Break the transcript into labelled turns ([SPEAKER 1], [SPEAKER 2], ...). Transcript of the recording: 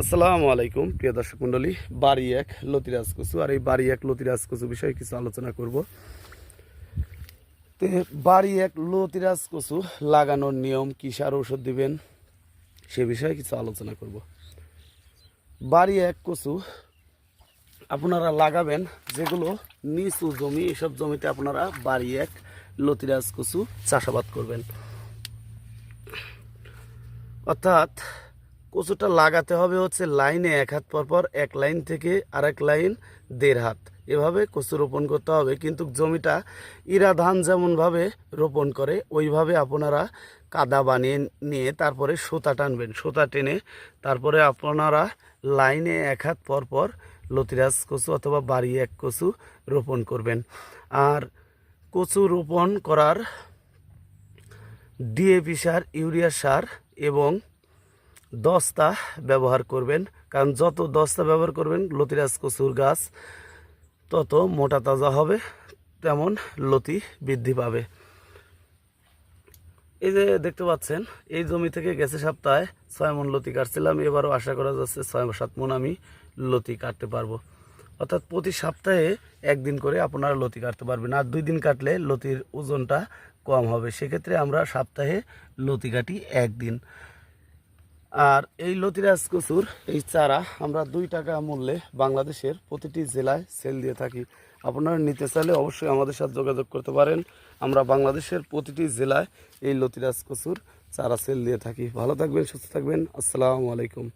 [SPEAKER 1] আসসালামু আলাইকুম, প্রিয় দর্শক মণ্ডলী। বাড়ি এক লতিরাজ কচু, আর এই বাড়ি এক লতিরাজ কচু বিষয়ে কিছু আলোচনা করব। তে বাড়ি এক লতিরাজ কচু লাগানোর নিয়ম, কি সার ঔষধ দিবেন, সে বিষয়ে কিছু আলোচনা করব। বাড়ি এক কচু আপনারা লাগাবেন যেগুলো নিচু জমি, এসব জমিতে আপনারা বাড়ি এক লতিরাজ কচু চাষাবাদ করবেন। অর্থাৎ কচুটা লাগাতে হবে হচ্ছে লাইনে এক হাত পর পর, এক লাইন থেকে আরেক লাইন দেড় হাত। এভাবে কচু রোপণ করতে হবে, কিন্তু জমিটা ইরা ধান যেমনভাবে রোপণ করে, ওইভাবে আপনারা কাদা বানিয়ে নিয়ে তারপরে সুতা টানবেন। সুতা টেনে তারপরে আপনারা লাইনে এক হাত পর পর লতিরাজ কচু অথবা বাড়ি এক কচু রোপণ করবেন। আর কচু রোপণ করার ডিএপি সার, ইউরিয়া সার এবং দস্তা ব্যবহার করবেন, কারণ যত দস্তা ব্যবহার করবেন, লতিরাজ কচুর গাছ, তত মোটা তাজা হবে, তেমন লতি বৃদ্ধি পাবে। এই যে দেখতে পাচ্ছেন, এই জমি থেকে গেছে সপ্তাহে ছয় মন লতি কাটছিলাম, এবারও আশা করা যাচ্ছে ছয় সাত মন আমি লতি কাটতে পারব। অর্থাৎ প্রতি সপ্তাহে একদিন করে আপনারা লতি কাটতে পারবেন, আর দুই দিন কাটলে লতির ওজনটা কম হবে। সেক্ষেত্রে আমরা সপ্তাহে লতি কাটি একদিন। আর এই লতিরাজ কচুর, এই চারা আমরা দুই টাকা মূল্যে বাংলাদেশের প্রতিটি জেলায় সেল দিয়ে থাকি। আপনারা নিতে চাইলে অবশ্যই আমাদের সাথে যোগাযোগ করতে পারেন। আমরা বাংলাদেশের প্রতিটি জেলায় এই লতিরাজ কচুর চারা সেল দিয়ে থাকি। ভালো থাকবেন, সুস্থ থাকবেন। আসসালামু আলাইকুম।